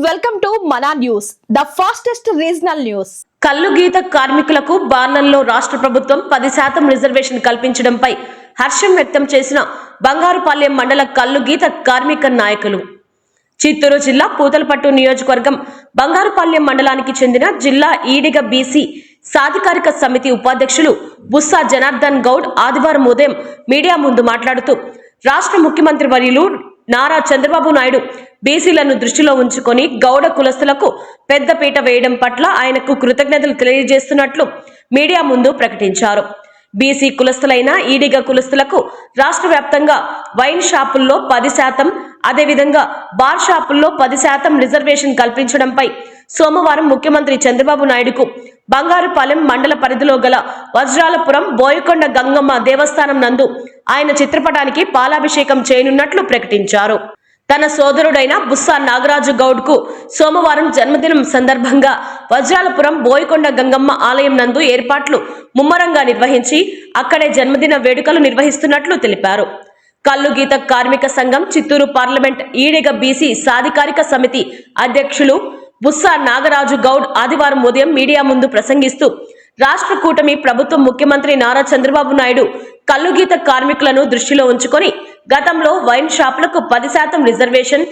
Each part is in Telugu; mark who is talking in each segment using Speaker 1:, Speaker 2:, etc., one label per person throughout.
Speaker 1: Welcome to Mana news the fastest regional news
Speaker 2: కల్లు గీత కార్మికులకు బార్లల్లో రాష్ట్ర ప్రభుత్వం పది శాతం రిజర్వేషన్ కల్పించడంపై హర్షం వ్యక్తం చేసిన బంగారుపాలెం మండల కల్లు గీత కార్మిక నాయకులు. చిత్తూరు జిల్లా పూతలపట్టు నియోజకవర్గం బంగారుపాలెం మండలానికి చెందిన జిల్లా ఈడిగ బీసీ సాధికారిక సమితి ఉపాధ్యక్షులు బుస్సా జనార్దన్ గౌడ్ ఆదివారం ఉదయం మీడియా ముందు మాట్లాడుతూ రాష్ట్ర ముఖ్యమంత్రి వర్యులు నారా చంద్రబాబు నాయుడు బీసీలను దృష్టిలో ఉంచుకొని గౌడ కులస్తులకు పెద్దపీట వేయడం పట్ల ఆయనకు కృతజ్ఞతలు తెలియజేస్తున్నట్లు మీడియా ముందు ప్రకటించారు. బీసీ కులస్తులైన ఈడిగ కులస్తులకు రాష్ట్ర వ్యాప్తంగా వైన్ షాపుల్లో పది శాతం అదేవిధంగా బార్ షాపుల్లో పది శాతం రిజర్వేషన్ కల్పించడంపై సోమవారం ముఖ్యమంత్రి చంద్రబాబు నాయుడుకు బంగారుపాలెం మండల పరిధిలో గల వజ్రాలపురం బోయకొండ గంగమ్మ దేవస్థానం నందు ఆయన చిత్రపటానికి పాలాభిషేకం చేయనున్నట్లు ప్రకటించారు. తన సోదరుడైన బుస్సా నాగరాజు గౌడ్కు సోమవారం జన్మదినం సందర్భంగా వజ్రాలపురం బోయకొండ గంగమ్మ ఆలయం నందు ఏర్పాట్లు ముమ్మరంగా నిర్వహించి అక్కడే జన్మదిన వేడుకలు నిర్వహిస్తున్నట్లు తెలిపారు. కల్లు గీత కార్మిక సంఘం చిత్తూరు పార్లమెంట్ ఈడిగ బీసీ సాధికారిక సమితి అధ్యక్షులు బుస్సా నాగరాజు గౌడ్ ఆదివారం ఉదయం మీడియా ముందు ప్రసంగిస్తూ రాష్ట్ర కూటమి ప్రభుత్వం ముఖ్యమంత్రి నారా చంద్రబాబు నాయుడు కల్లుగీత కార్మికులను దృష్టిలో ఉంచుకొని గతంలో వైన్ షాపులకు పది శాతం రిజర్వేషన్.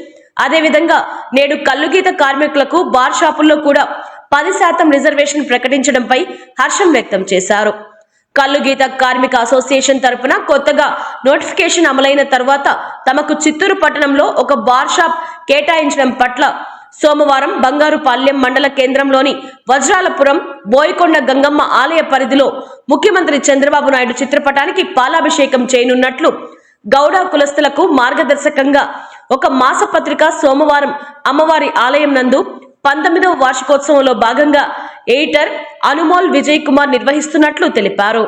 Speaker 2: అదేవిధంగా నేడు కల్లుగీత కార్మికులకు బార్ షాపుల్లో కూడా పది శాతం రిజర్వేషన్ ప్రకటించడంపై హర్షం వ్యక్తం చేశారు. కల్లుగీత కార్మిక అసోసియేషన్ తరపున కొత్తగా నోటిఫికేషన్ అమలైన తర్వాత తమకు చిత్తూరు పట్టణంలో ఒక బార్ షాప్ కేటాయించడం పట్ల సోమవారం బంగారుపాలెం మండల కేంద్రంలోని వజ్రాలపురం బోయకొండ గంగమ్మ ఆలయ పరిధిలో ముఖ్యమంత్రి చంద్రబాబు నాయుడు చిత్రపటానికి పాలాభిషేకం చేయనున్నట్లు గౌడ కులస్తులకు మార్గదర్శకంగా ఒక మాసపత్రిక సోమవారం అమ్మవారి ఆలయం నందు పంతొమ్మిదవ వార్షికోత్సవంలో భాగంగా ఎయిటర్ అనుమోల్ విజయ్ కుమార్ నిర్వహిస్తున్నట్లు తెలిపారు.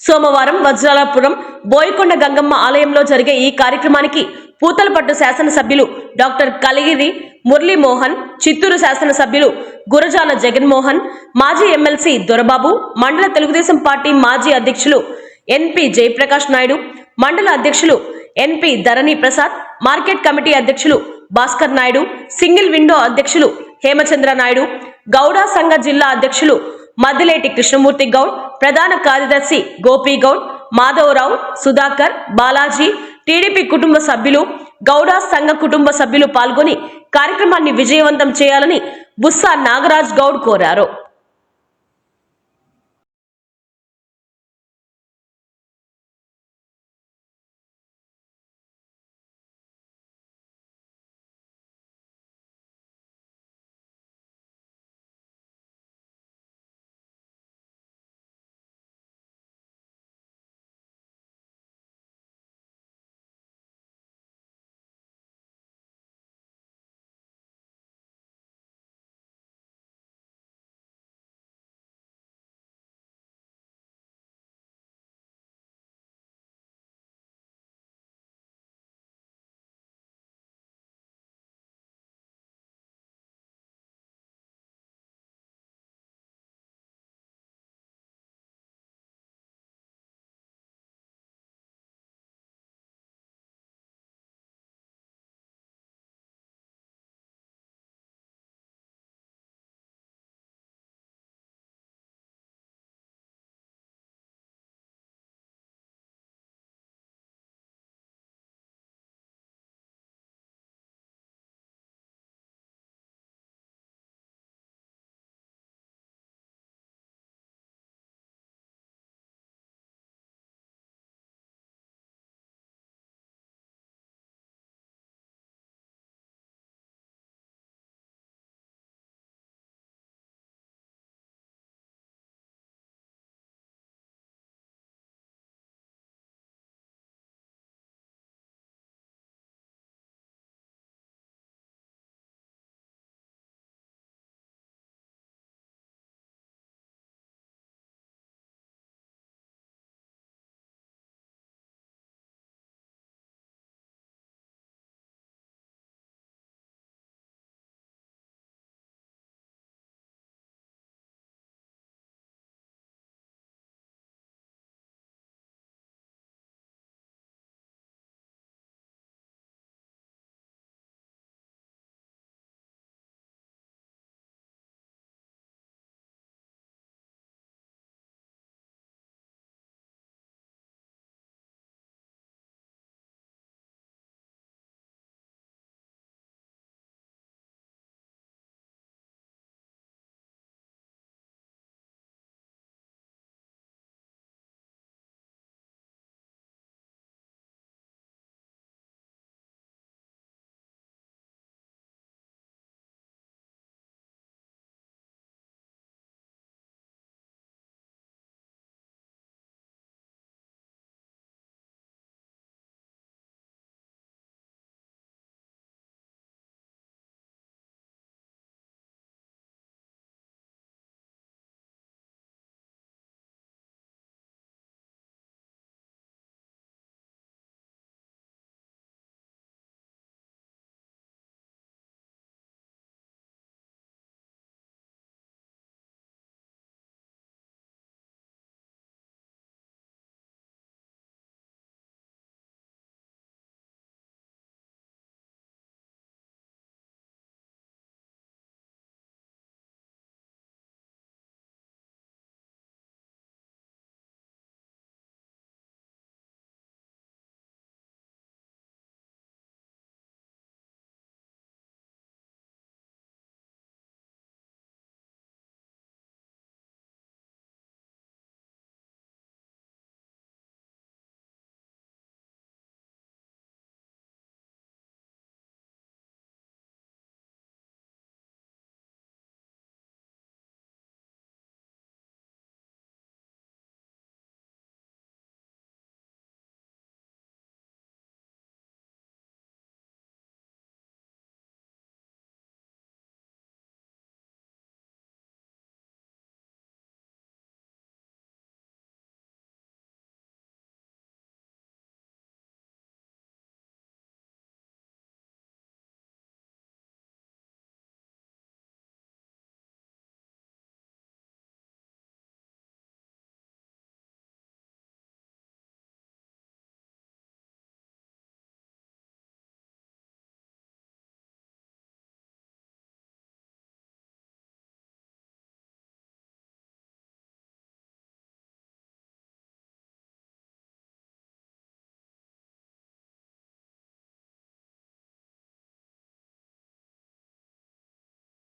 Speaker 2: సోమవారం వజ్రాలపురం బోయకొండ గంగమ్మ ఆలయంలో జరిగే ఈ కార్యక్రమానికి పూతలపట్టు శాసనసభ్యులు డాక్టర్ కలిగిరి మురళీమోహన్ చిత్తూరు శాసనసభ్యులు గురజాల జగన్మోహన్ మాజీ ఎమ్మెల్సీ దొరబాబు మండల తెలుగుదేశం పార్టీ మాజీ అధ్యక్షులు ఎన్పి జయప్రకాష్ నాయుడు మండల అధ్యక్షులు N P Dharani Prasad market committee అధ్యక్షులు భాస్కర్ నాయుడు సింగిల్ విండో అధ్యక్షులు హేమచంద్ర నాయుడు గౌడ సంఘ జిల్లా అధ్యక్షులు మద్దిలేటి కృష్ణమూర్తి గౌడ్ ప్రధాన కార్యదర్శి గోపి గౌడ్ మాధవరావు సుధాకర్ బాలాజీ టీడీపీ కుటుంబ సభ్యులు గౌడ సంఘ కుటుంబ సభ్యులు పాల్గొని కార్యక్రమాన్ని విజయవంతం చేయాలని బుస్సా నాగరాజ్ గౌడ్ కోరారు.